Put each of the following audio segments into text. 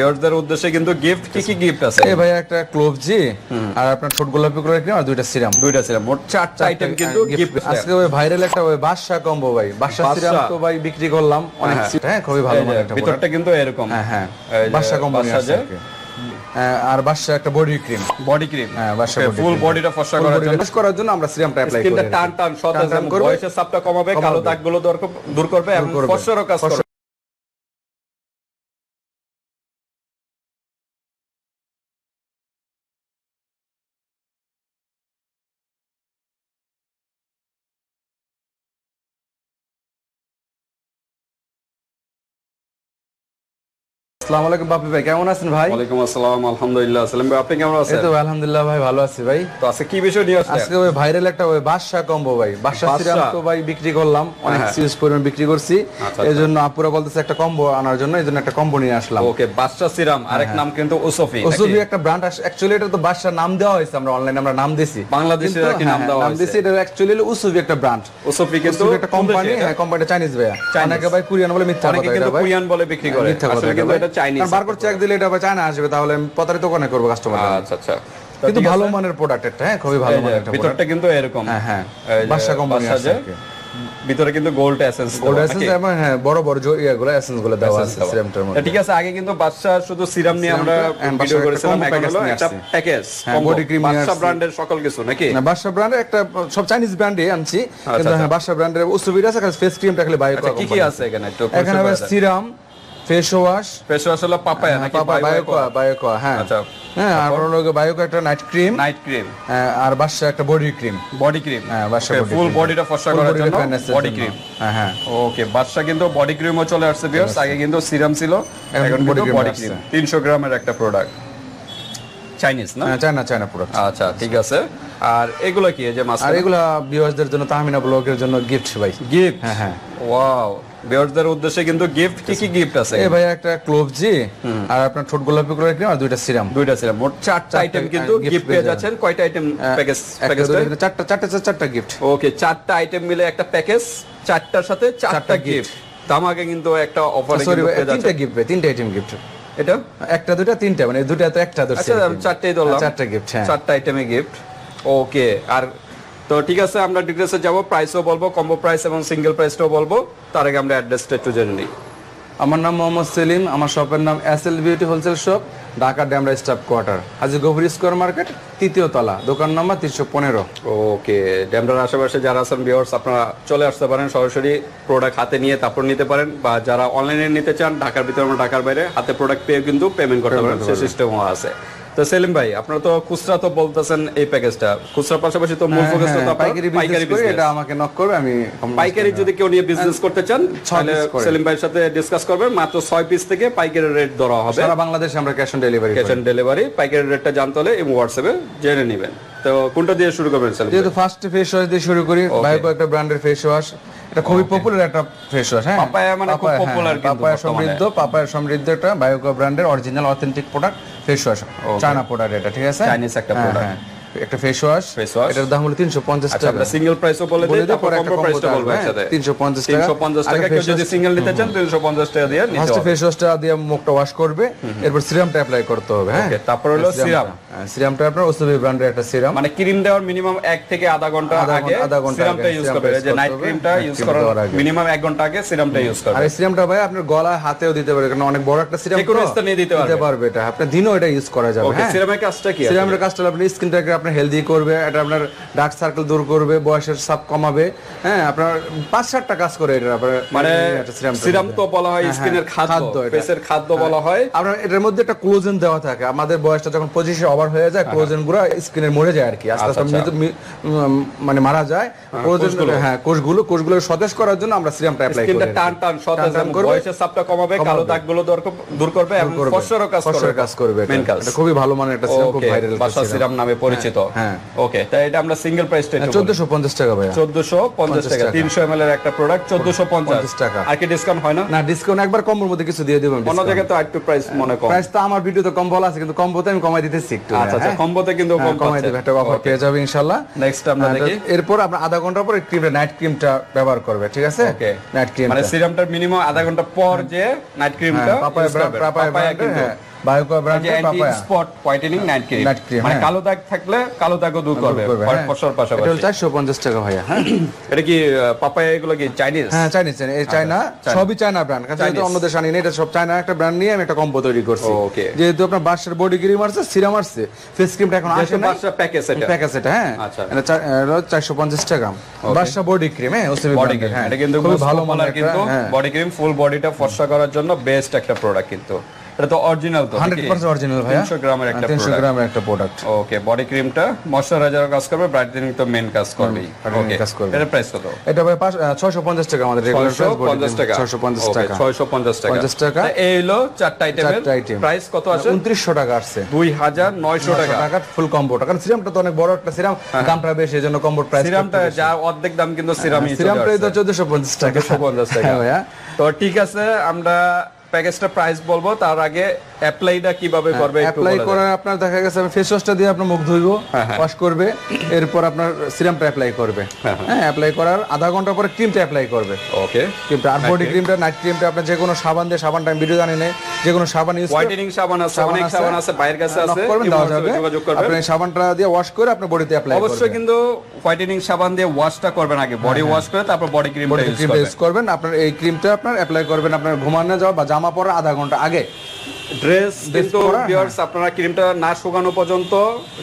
ভিউয়ারদের উদ্দেশ্যে কিন্তু গিফট কি কি গিফট আছে? এই ভাই একটা ক্লোভ জি আর আপনার ছোট গোলাপি ক্রিম আর দুইটা সিরাম দুইটা ছিল মোট চারটা আইটেম কিন্তু গিফট আজকে ওই ভাইরাল একটা ওই বাদশা কম্বো ভাই। বাদশা। সিরাম তো ভাই বিক্রি করলাম অনেক হ্যাঁ। সিট- হ্যাঁ। খুবই ভালো মানের একটা ভিতরটা কিন্তু এরকম। হ্যাঁ হ্যাঁ। বাদশা বাদশা আছে আর। হ্যাঁ, বাদশা একটা বডি ক্রিম বডি ক্রিম হ্যাঁ বাদশা ফুল বডিটা ফর্সা করার জন্য। করার জন্য আমরা সিরামটা অ্যাপ্লাই স্কিনটা টান টান সতেজ বয়সের চাপটা কমাবে কালো কমাবে। দাগগুলো দূর করবে এবং ফর্সারও কাজ করবে। আসসালামু আলাইকুম বাপি ভাই কেমন আছেন ভাই? ওয়ালাইকুম আসসালাম আলহামদুলিল্লাহ সালাম ভাই আপনি কেমন এই তো আলহামদুলিল্লাহ ভাই ভালো আছি ভাই। তো আজকে কি বিষয় নিয়ে আসছেন আজকে ওই ভাইরাল একটা ওই বাদশা কম্বো ভাই। বাদশা বাদশা। সিরাম তো ভাই বিক্রি করলাম অনেক। পরিমাণ বিক্রি করছি। আপুরা বলতেছে একটা কম্বো আনার জন্য এই একটা কম্বো নিয়ে আসলাম। ওকে বাদশা সিরাম আরেক নাম কিন্তু ওসফি ওসবি একটা ব্র্যান্ড অ্যাকচুয়ালি এটা তো বাদশার নাম দেওয়া হয়েছে আমরা অনলাইনে আমরা নাম দিছি। বাংলাদেশের কি নাম হ্যাঁ, দেওয়া নাম হয়েছে। দিছি এটা অ্যাকচুয়ালি উসবি একটা ব্র্যান্ড ওসফি কিন্তু একটা কোম্পানি? হ্যাঁ কোম্পানিটা চাইনিজ। অনেকে ভাই কোরিয়ান বলে মিথ্যা কথা এটা ভাই। কোরিয়ান বলে বিক্রি করে। মিথ্যা কথা এটা চাইনিজ বারকোড চেক দিলে এটা চায়না আসবে তাহলে আমি প্রতারিত কোনে করব কাস্টমার আচ্ছা আচ্ছা। কিন্তু ভালো মানের প্রোডাক্ট একটা হ্যাঁ খুবই ভালো মানের একটা ভিতরটা কিন্তু এরকম। হ্যাঁ হ্যাঁ বাদশা কোম্পানি আছে যে, আর কি। ভিতরে কিন্তু গোল্ড এসেন্স গোল্ড এসেন্স এবং হ্যাঁ বড় বড় যে ইয়েগুলো এসেন্সগুলো দেওয়া আছে সিরামটার মধ্যে ঠিক আছে আগে কিন্তু বাদশা শুধু সিরাম নিয়ে আমরা ভিডিও করেছিলাম এখন হলো একটা প্যাকেজ body বাদশা ব্র্যান্ডের সকল কিছু নাকি? না বাদশা ব্র্যান্ডের একটা সব চাইনিজ ব্র্যান্ডে আনছি কিন্তু আচ্ছা। হ্যাঁ বাদশা ব্র্যান্ডের উসুবিটা আছে ফেস ক্রিমটা খালি বায়ো কি কি আছে এখানে? Serum face wash face wash হলো পাপায়া নাকি বায়োকোয়া বায়োকোয়া হ্যাঁ। আচ্ছা। হ্যাঁ আর বড় বায়োকোয়া একটা নাইট ক্রিম নাইট ক্রিম আর বাদশা একটা বডি ক্রিম বডি ক্রিম হ্যাঁ বাদশা ফুল বডিটা ফর্সা করার জন্য বডি ক্রিম হ্যাঁ হ্যাঁ। ওকে বাদশা কিন্তু বডি ক্রিমও চলে আসছে ভিউয়ার্স আগে কিন্তু সিরাম ছিল এখন এখন body কিন্তু cream বডি ক্রিম 300 গ্রামের একটা প্রোডাক্ট চাইনিজ না? হ্যাঁ চায়না চায়না প্রোডাক্ট আচ্ছা ঠিক আছে। আর এগুলো কি যে মাছ আর এগুলা ভিউয়ার্সদের জন্য তাহমিনা ব্লগের জন্য গিফট ভাই। গিফট হ্যাঁ হ্যাঁ। ওয়াও ভিউয়ারদের উদ্দেশ্যে কিন্তু গিফট কি কি গিফট আছে? এই ভাই একটা ক্লোভ জি আর আপনার ছোট গোলাপি কালার ক্রিম আর দুইটা সিরাম দুইটা ছিল মোট চারটা আইটেম কিন্তু গিফট পেয়ে যাচ্ছেন। কয়টা আইটেম প্যাকেজ প্যাকেজটা চারটা চারটা চারটা গিফট ওকে চারটা আইটেম মিলে একটা প্যাকেজ চারটার সাথে চারটা গিফট তামাকে কিন্তু একটা অফারে তিনটা গিফট তিনটা আইটেম গিফট এটা? একটা দুইটা তিনটা মানে দুইটা তো একটা ধরছি আচ্ছা। চারটেই ধরলাম। চারটা গিফট হ্যাঁ। চারটা আইটেমে গিফট ওকে আর তো ঠিক আছে আমরা ডিটেলসে যাব প্রাইসও বলব কম্বো প্রাইস এবং সিঙ্গেল প্রাইসটাও বলব। তার আগে আমরা অ্যাড্রেসটা একটু জেনে নিই। আমার নাম মোহাম্মদ সেলিম আমার শপের নাম S L beauty wholesale shop Dhaka Demra staff quarter. হাজি গভীর স্কোয়ার মার্কেট তৃতীয় তলা দোকান নাম্বার তিনশো পনেরো। ওকে ড্যামরার আশেপাশে যারা আছেন ভিউয়ার্স আপনারা চলে আসতে পারেন সরাসরি প্রোডাক্ট হাতে নিয়ে তারপর নিতে পারেন বা যারা অনলাইনে নিতে চান ঢাকার ভিতরে ঢাকার বাইরে হাতে প্রোডাক্ট পেয়ে কিন্তু পেমেন্ট করতে পারেন সেই সিস্টেমও আছে। তো সেলিম ভাই আপনারা তো খুচরা তো বলতেছেন এই প্যাকেজটা খুচরার পাশাপাশি তো মূল ফোকাস তো হ্যাঁ, পাইকারি পাইকারি বিজনেস এটা আমাকে নক করবে আমি পাইকারি যদি কেউ নিয়ে বিজনেস করতে চান তাহলে সেলিম ভাইয়ের সাথে ডিসকাস করবেন। মাত্র ছয় পিস থেকে পাইকারি রেট ধরা হবে। সারা বাংলাদেশে আমরা cash on delivery cash on delivery পাইকারি রেটটা জানতে হলে এবং হোয়াটসঅ্যাপে জেনে নেবেন। তো কোনটা দিয়ে শুরু করবেন সেলিম যেহেতু ফার্স্ট ফেস ওয়াশ দিয়ে শুরু করি বায়োকো একটা ব্র্যান্ডের ফেস ওয়াশ এটা খুবই পপুলার একটা ফেস ওয়াশ হ্যাঁ? পাপায়া মানে খুব পপুলার হ্যাঁ, কিন্তু পাপায়া সমৃদ্ধ পাপায়া সমৃদ্ধ একটা বায়োকো ব্র্যান্ডের original authentic product face wash China product এটা ঠিক আছে? চাইনিজ একটা product। হ্যাঁ। একটা ফেস ওয়াশ। এটার দাম হলো তিনশো পঞ্চাশ আচ্ছা টাকা। আমরা সিঙ্গেল প্রাইসও বলে দিই তারপর কম্বো প্রাইসটা বলব একসাথে 350 টাকা। 350 টাকা কেউ যদি সিঙ্গেল নিতে চান 350 টাকা দিয়ে নিতে ফার্স্ট ফেস ওয়াশটা দিয়ে মুখটা ওয়াশ করবে এরপর সিরামটা অ্যাপ্লাই করতে হবে হ্যাঁ? তারপর হলো সিরাম সিরামটা আপনার ওসবি ব্র্যান্ডের একটা সিরাম মানে ক্রিম দেওয়ার মিনিমাম এক থেকে আধা ঘণ্টা আগে সিরামটা ইউজ করবে। যে নাইট ক্রিমটা ইউজ করার মিনিমাম এক ঘণ্টা আগে সিরামটা ইউজ আর করবে। এই সিরামটা ভাই আপনার গলা হাতেও দিতে পারবে কারণ অনেক বড় একটা সিরাম যে কোনো স্থানে দিতে পারবে। এটা। আপনার দিনও এটা ইউজ করা যাবে হ্যাঁ? সিরামের কাজটা কি সিরামের কাজটা হলো আপনার স্কিনটাকে আপনার হেলদি করবে এটা আপনার ডার্ক সার্কেল দূর করবে বয়সের সাপ কমাবে। হ্যাঁ আপনার পাঁচ সাতটা কাজ করে এটা আপনার মানে সিরাম তো বলা হয় হ্যাঁ, স্কিনের হ্যাঁ, খাদ্য খাদ্য ফেসের খাদ্য বলা হয়। আপনার এটার মধ্যে একটা ক্লোজেন দেওয়া থাকে। আমাদের বয়সটা যখন পঁচিশে ওভার হয়ে যায় ক্লোজেনগুলো স্কিনের মরে যায় আর কি। আস্তে আস্তে আচ্ছা, উম, মানে মারা যায়। ক্লোজেন হ্যাঁ কোষগুলো কোষগুলো সতেজ করার জন্য আমরা সিরামটা অ্যাপ্লাই করি স্কিনটা টান টান সতেজ করবে। বয়সের চাপটা কমাবে কালো দাগগুলো দূর কর- দূর করবে এবং করবে। ফসফরও কাজ করবে। কাজ করবে। মেন এটা খুবই ভালো মানের একটা সিরাম খুব ভাইরাল বাসা সিরাম নামে পরিচিত। হ্যাঁ। ওকে তাই এটা আমরা সিঙ্গেল বলি। চোদ্দশো পঞ্চাশ টাকা ভাইয়া। 1450 টাকা টাকা। 300 ml এর একটা প্রোডাক্ট 1450 50 টাকা। আর কি ডিসকাউন্ট হয় না? না ডিসকাউন্ট একবার কম্বোর মধ্যে কিছু দিয়ে দেবেন অন্য জায়গায় তো একটু প্রাইস মনে কম। প্রাইস তো আমার ভিডিওতে কম বলা আছে কিন্তু কম্বোতে আমি কমাই দিতেছি একটু আচ্ছা আচ্ছা কম্বোতে কিন্তু হ্যাঁ, কম কমাই দেবে একটা অফার পেয়ে যাবে ইনশাআল্লাহ। নেক্সট আমরা হ্যাঁ, দেখি। এরপর আপনার আধা ঘণ্টা পর ক্রিমটা নাইট ক্রিমটা ব্যবহার করবে ঠিক আছে? ওকে নাইট ক্রিম মানে সিরামটার মিনিমাম আধা ঘণ্টা পর যে নাইট ক্রিমটা পাপায়া পাপায়া কিন্তু হ্যাঁ। বায়োকো ব্র্যান্ডের papaya. Spot whitening night cream মানে হ্যাঁ। কালো দাগ থাকলে কালো দাগও দূর করবে হোয়াইট হ্যাঁ। ফসল এটা পাশাপাশি চারশো পঞ্চাশ টাকা ভাইয়া হ্যাঁ। এটা কি পাপায়া এগুলো কি চাইনিজ হ্যাঁ চাইনিজ এই চায়না চায়না। সবই চায়না ব্র্যান্ড কারণ যেহেতু Chinese। অন্য দেশ আনি না, এটা সব চায়না একটা ব্র্যান্ড নিয়ে আমি একটা কম্বো তৈরি করছি। Okay. যেহেতু আপনার বাসার বডি ক্রিম আছে সিরাম আসছে ফেস ক্রিমটা এখন আসে না বাসা প্যাকেজ এটা। প্যাকেজ এটা হ্যাঁ। আচ্ছা। এটা চা- এটা চারশো পঞ্চাশ টাকা। বাসা বডি ক্রিম হ্যাঁ ওসিবি বডি ক্রিম হ্যাঁ এটা কিন্তু খুবই ভালো মানের কিন্তু। বডি ক্রিম ফুল বডিটা ফর্সা করার জন্য বেস্ট একটা প্রোডাক্ট কিন্তু। এটা তো অরিজিনাল তো হান্ড্রেড পার্সেন্ট অরিজিনাল ভাইয়া। 300 গ্রামের একটা তিনশো product। গ্রামের একটা প্রোডাক্ট ওকে বডি ক্রিমটা ময়শ্চারাইজার কাজ করবে ব্রাইটেনিং তো মেন কাজ brightening ওকে কাজ করবে। এর প্রাইস কত? এটা ভাই ছয়শো পঞ্চাশ টাকা আমাদের রেগুলার প্রাইস 650 টাকা ছয়শো পঞ্চাশ Okay, টাকা 650 টাকা। 50 টাকা। এই হলো চারটা আইটেমের প্রাইস কত আছে? উনত্রিশশো টাকা আসছে। 2900 টাকা। টাকা ফুল কম্বোটা কারণ সিরামটা তো অনেক বড় একটা সিরাম দামটা বেশি এই জন্য কম্বোর প্রাইস সিরামটা যা অর্ধেক দাম কিন্তু সিরামই সিরাম প্রাইস তো চোদ্দশো পঞ্চাশ টাকা। 1450 টাকা। হ্যাঁ ভাইয়া। তো ঠিক আছে আমরা প্যাকেজটা প্রাইস বলব তার আগে অ্যাপ্লাইটা কীভাবে করবে অ্যাপ্লাই বলে করে আপনার দেখা গেছে ফেস ওয়াশটা দিয়ে আপনার মুখ ধুইবো ওয়াশ করবে এরপর আপনার সিরামটা অ্যাপ্লাই করবে। হ্যাঁ অ্যাপ্লাই করার আধা ঘণ্টা পরে ক্রিমটা অ্যাপ্লাই করবে। ওকে ক্রিমটা আর বডি ক্রিমটা নাইট ক্রিমটা আপনি যে কোনো সাবান দিয়ে সাবানটা আমি ভিডিও জানি যে কোনো সাবান ইউজ হোয়াইটেনিং সাবান আছে অনেক সাবান আছে বাইরের কাছে আছে করবেন দেওয়া যাবে। আপনি সাবানটা দিয়ে ওয়াশ করে আপনার বডিতে অ্যাপ্লাই করবেন। অবশ্যই কিন্তু হোয়াইটেনিং সাবান দিয়ে ওয়াশটা করবেন আগে বডি ওয়াশ করে তারপর বডি ক্রিমটা ইউজ করবেন। আপনার এই ক্রিমটা আপনার অ্যাপ্লাই করবেন আপনার ঘুমানো যাওয়া বা জামা পরা আধা ঘণ্টা আগে। ড্রেস কিন্তু ভিউয়ার্স আপনারা ক্রিমটা না শুকানো পর্যন্ত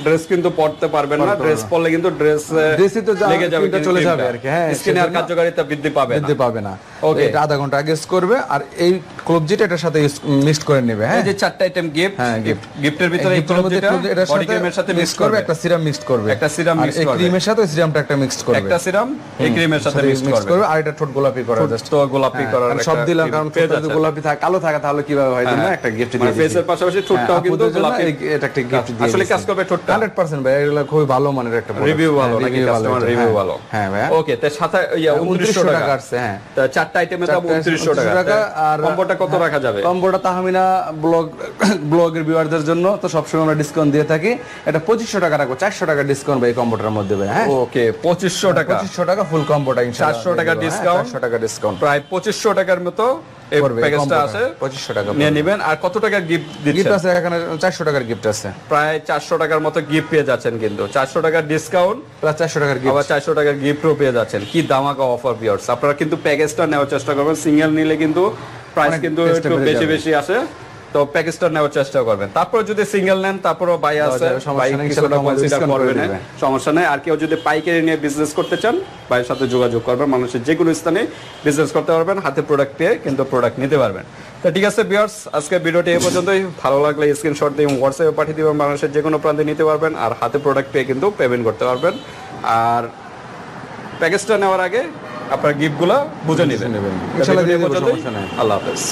ড্রেস কিন্তু পড়তে পারবেন না। ড্রেস পরলে কিন্তু ড্রেস ড্রেসই তো লেগে যাবে চলে যাবে আর কি, হ্যাঁ, সেজন্য- কার্যকারিতা বৃদ্ধি পাবে বৃদ্ধি পাবে না। Okay. এটা আধা ঘণ্টা আগে করবে আর এই ক্লোবজিটা এটার সাথে মিক্সড করে নেবে হ্যাঁ। যে চারটা আইটেম গিফট হ্যাঁ, গিফট গিফটের ভিতরে এই এটার বডি ক্রিমের সাথে মিক্স করবে। একটা সিরাম মিক্স করবে। একটা আর mix এই করবে। ক্রিমের সাথে সিরামটা একটা মিক্স করবে। একটা সিরাম এই ক্রিমের সাথে মিক্স মিক্স করবে। আর এটা ঠোঁট গোলাপি করা জাস্ট গোলাপি করার কারণ সব দিলাম কারণ যদি গোলাপি থাকে কালো থাকে তাহলে কীভাবে হয় না? একটা গিফট দিয়ে ফেসের পাশাপাশি ঠোঁটটাও কিন্তু গোলাপি এটা একটা গিফট দিয়ে আসলে কাজ করবে ঠোঁটটা? হান্ড্রেড পার্সেন্ট ভাই এগুলো খুবই ভালো মানের একটা রিভিউ ভালো হ্যাঁ, নাকি কাস্টমার রিভিউ হ্যাঁ। ভালো? হ্যাঁ ভাইয়া ওকে তে সাথে ইয়া 2900 টাকা। আসছে হ্যাঁ। তা চারটা আইটেমের দাম 2900 টাকা। আর- কম্বোটা কত রাখা যাবে? কম্বোটা তাহমিনা ব্লগ ব্লগের ভিউয়ারদের জন্য তো সবসময় আমরা ডিসকাউন্ট দিয়ে থাকি। এটা পঁচিশশো টাকা রাখব চারশো টাকা ডিসকাউন্ট ভাই কম্বোটার মধ্যে ভাই হ্যাঁ? ওকে 2500 টাকা। পঁচিশশো টাকা ফুল কম্বোটা 400 টাকা discount। চারশো টাকা ডিসকাউন্ট প্রায় 2500 টাকার মতো এই প্যাকেজটা আছে 2500 টাকা নিয়ে নেবেন আর কত টাকার গিফট গিফট আছে এখানে চারশো টাকার গিফট আছে। প্রায় 400 টাকার মতো গিফট পেয়ে যাচ্ছেন কিন্তু। 400 টাকার ডিসকাউন্ট প্লাস চারশো টাকার গিফট আবার 400 টাকার গিফটও পেয়ে যাচ্ছেন। কি দামাকা অফার ভিউয়ার্স আপনারা কিন্তু প্যাকেজটা নেওয়ার চেষ্টা করবেন। সিঙ্গেল নিলে কিন্তু প্রাইস কিন্তু বেশি একটু বেশি আছে বেশি আসে। তো প্যাকেজটা নেওয়ার চেষ্টা করবেন। তারপর যদি সিঙ্গেল নেন তারপরও বাই আছে সমস্যা নেই, কিছুটা কনসিডার করবেন সমস্যা নেই। আর কেউ যদি পাইকারি নিয়ে বিজনেস করতে চান ভাইয়ের সাথে যোগাযোগ করবেন। মানুষের যে কোনো স্থানে বিজনেস করতে পারবেন হাতে প্রোডাক্ট পেয়ে কিন্তু প্রোডাক্ট নিতে পারবেন। তো ঠিক আছে বিয়ার্স আজকে ভিডিওটি এই পর্যন্তই। ভালো লাগলে স্ক্রিনশট দিয়ে হোয়াটসঅ্যাপে পাঠিয়ে দিবেন। মানুষের যে কোনো প্রান্তে নিতে পারবেন আর হাতে প্রোডাক্ট পেয়ে কিন্তু পেমেন্ট করতে পারবেন। আর প্যাকেজটা নেওয়ার আগে আপনার গিফটগুলো বুঝে নেবেন। আল্লাহ হাফেজ।